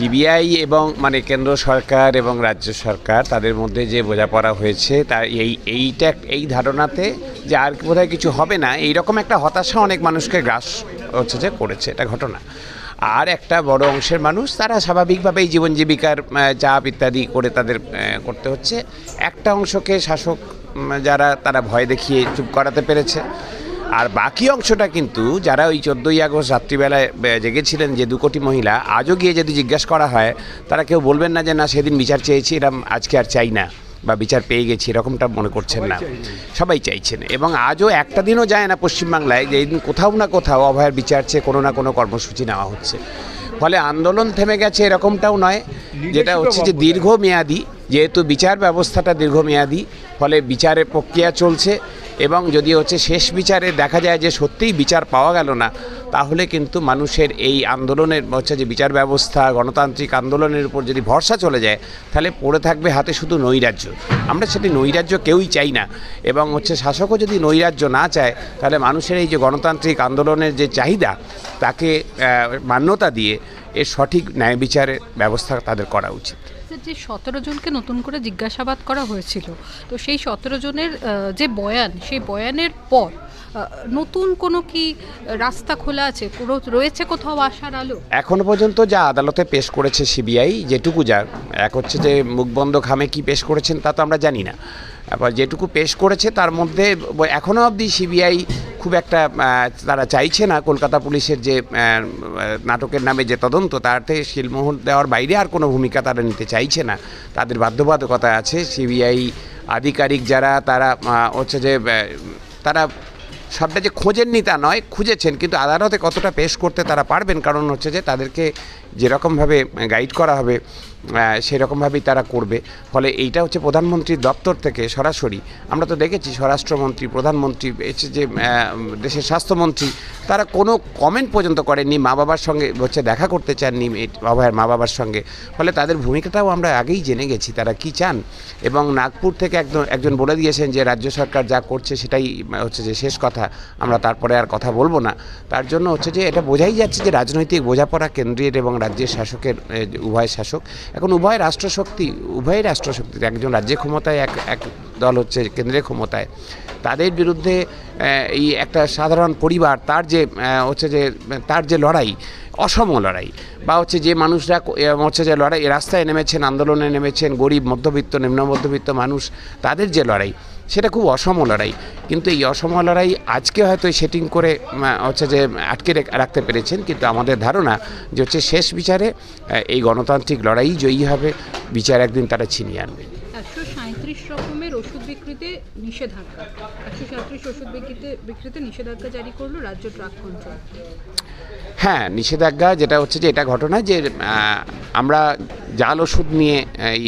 CBI এবং মানে কেন্দ্র সরকার এবং রাজ্য সরকার তাদের মধ্যে যে বোঝাপড়া হয়েছে তার এই, এইটা, এই ধারণাতে যে আর বোধহয় কিছু হবে না, এইরকম একটা হতাশা অনেক মানুষকে গ্রাস হচ্ছে যে করেছে এটা ঘটনা। আর একটা বড় অংশের মানুষ তারা স্বাভাবিকভাবেই জীবন জীবিকার চাপ ইত্যাদি করে তাদের করতে হচ্ছে। একটা অংশকে শাসক যারা তারা ভয় দেখিয়ে চুপ করাতে পেরেছে। আর বাকি অংশটা কিন্তু যারা ওই চোদ্দোই আগস্ট রাত্রিবেলায় জেগেছিলেন যে দু কোটি মহিলা আজও গিয়ে যদি জিজ্ঞাসা করা হয় তারা কেউ বলবেন না যে না সেদিন বিচার চেয়েছি এরম আজকে আর চাই না বা বিচার পেয়ে গেছি এরকমটা মনে করছেন না। সবাই চাইছেন। এবং আজও একটা দিনও যায় না পশ্চিমবাংলায় যে দিন কোথাও না কোথাও অভয়ের বিচার চেয়ে কোনো না কোনো কর্মসূচি নেওয়া হচ্ছে। ফলে আন্দোলন থেমে গেছে এরকমটাও নয় যেটা হচ্ছে যে দীর্ঘমেয়াদী যেহেতু বিচার ব্যবস্থাটা দীর্ঘমেয়াদী ফলে বিচারের প্রক্রিয়া চলছে এবং যদি হচ্ছে শেষ বিচারে দেখা যায় যে সত্যিই বিচার পাওয়া গেল না, তাহলে কিন্তু মানুষের এই আন্দোলনের হচ্ছে যে বিচার ব্যবস্থা, গণতান্ত্রিক আন্দোলনের উপর যদি ভরসা চলে যায়, তাহলে পড়ে থাকবে হাতে শুধু নৈরাজ্য। আমরা সেটি নৈরাজ্য কেউই চাই না। এবং হচ্ছে শাসকও যদি নৈরাজ্য না চায়, তাহলে মানুষের এই যে গণতান্ত্রিক আন্দোলনের যে চাহিদা, তাকে মান্যতা দিয়ে এর সঠিক ন্যায় বিচারের ব্যবস্থা তাদের করা উচিত। যে সতেরো জনকে নতুন করে জিজ্ঞাসাবাদ করা হয়েছিল তো সেই সতেরো জনের যে বয়ান সেই বয়ানের পর নতুন কোনো কি রাস্তা খোলা আছে? কোনো রয়েছে কোথাও আসার আলো? এখনও পর্যন্ত যা আদালতে পেশ করেছে সিবিআই যেটুকু যা এক হচ্ছে যে মুখবন্ধ খামে কি পেশ করেছেন তা তো আমরা জানি না। আবার যেটুকু পেশ করেছে তার মধ্যে এখনও অবধি সিবিআই খুব একটা তারা চাইছে না কলকাতা পুলিশের যে নাটকের নামে যে তদন্ত তাতে শিলমোহর দেওয়ার বাইরে আর কোনো ভূমিকা তারা নিতে চাইছে না। তাদের বাধ্যবাধকতা আছে, সিবিআই আধিকারিক যারা, তারা হচ্ছে যে তারা সবটা যে খোঁজেননি তা নয়, খুঁজেছেন, কিন্তু আদালতে কতটা পেশ করতে তারা পারবেন, কারণ হচ্ছে যে তাদেরকে যেরকমভাবে গাইড করা হবে সেরকমভাবেই তারা করবে। ফলে এইটা হচ্ছে প্রধানমন্ত্রীর দপ্তর থেকে সরাসরি। আমরা তো দেখেছি স্বরাষ্ট্রমন্ত্রী, প্রধানমন্ত্রী যে দেশের স্বাস্থ্যমন্ত্রী, তারা কোনো কমেন্ট পর্যন্ত করেননি। মা বাবার সঙ্গে হচ্ছে দেখা করতে চাননি অভয়ের মা বাবার সঙ্গে। ফলে তাদের ভূমিকাটাও আমরা আগেই জেনে গেছি, তারা কি চান? এবং নাগপুর থেকে একজন একজন বলে দিয়েছেন যে, রাজ্য সরকার যা করছে সেটাই হচ্ছে যে শেষ কথা। আমরা তারপরে আর কথা বলব না। তার জন্য হচ্ছে যে, এটা বোঝাই যাচ্ছে যে, রাজনৈতিক বোঝাপড়া কেন্দ্রের এবং রাজ্যের শাসকের উভয় শাসক। এখন উভয় রাষ্ট্রশক্তি উভয় রাষ্ট্রশক্তি একজন রাজ্যের ক্ষমতায়, এক এক দল হচ্ছে কেন্দ্রের ক্ষমতায়। তাদের বিরুদ্ধে এই একটা সাধারণ পরিবার, তার যে হচ্ছে যে তার যে লড়াই, অসম লড়াই, বা হচ্ছে যে মানুষরা হচ্ছে যে লড়াই, রাস্তায় নেমেছেন, আন্দোলনে নেমেছেন, গরিব, মধ্যবিত্ত নিম্ন মধ্যবিত্ত মানুষ, তাদের যে লড়াই সেটা খুব অসম লড়াই। কিন্তু এই অসম লড়াই আজকে হয়তো সেটিং করে হচ্ছে যে আটকে রেখ- রাখতে পেরেছেন কিন্তু আমাদের ধারণা যে হচ্ছে শেষ বিচারে এই গণতান্ত্রিক লড়াই জয়ী হবে বিচার একদিন তারা ছিনিয়ে আনবে। একশো সাঁত্রিশ রকমের ওষুধ বিক্রিতে নিষেধাজ্ঞা। একশো সাঁত্রিশ ওষুধ বিক্রিতে বিক্রিতে নিষেধাজ্ঞা জারি করল রাজ্য ড্রাগ কন্ট্রোল। হ্যাঁ নিষেধাজ্ঞা যেটা হচ্ছে যে এটা ঘটনা যে আমরা জাল ওষুধ নিয়ে, এই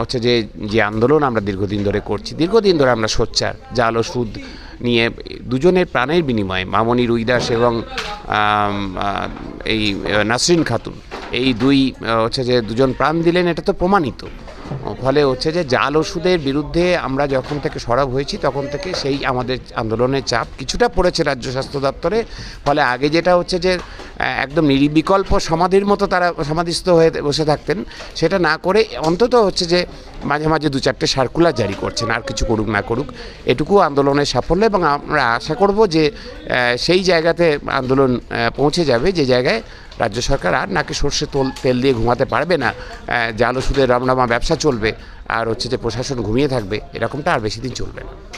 হচ্ছে যে যে আন্দোলন আমরা দীর্ঘদিন ধরে করছি, দীর্ঘদিন ধরে আমরা সোচ্চার। জাল ওষুধ নিয়ে দুজনের প্রাণের বিনিময়ে, মামনি রুইদাস এবং এই নাসরিন খাতুন, এই দুই হচ্ছে যে দুজন প্রাণ দিলেন, এটা তো প্রমাণিত। ফলে হচ্ছে যে জাল ওষুধের বিরুদ্ধে আমরা যখন থেকে সরব হয়েছি, তখন থেকে সেই আমাদের আন্দোলনের চাপ কিছুটা পড়েছে রাজ্য স্বাস্থ্য দপ্তরে। ফলে আগে যেটা হচ্ছে যে একদম নির্বিকল্প সমাধির মতো তারা সমাধিস্থ হয়ে বসে থাকতেন, সেটা না করে অন্তত হচ্ছে যে মাঝে মাঝে দু চারটে সার্কুলার জারি করছেন, আর কিছু করুক না করুক, এটুকু আন্দোলনের সাফল্য। এবং আমরা আশা করব যে সেই জায়গাতে আন্দোলন পৌঁছে যাবে, যে জায়গায় রাজ্য সরকার আর নাকি সর্ষে তোল, তেল দিয়ে ঘুমাতে পারবে না জাল ওষুধের রামনামা ব্যবসা চলবে, আর হচ্ছে যে প্রশাসন ঘুমিয়ে থাকবে, এরকমটা আর বেশি দিন চলবে না।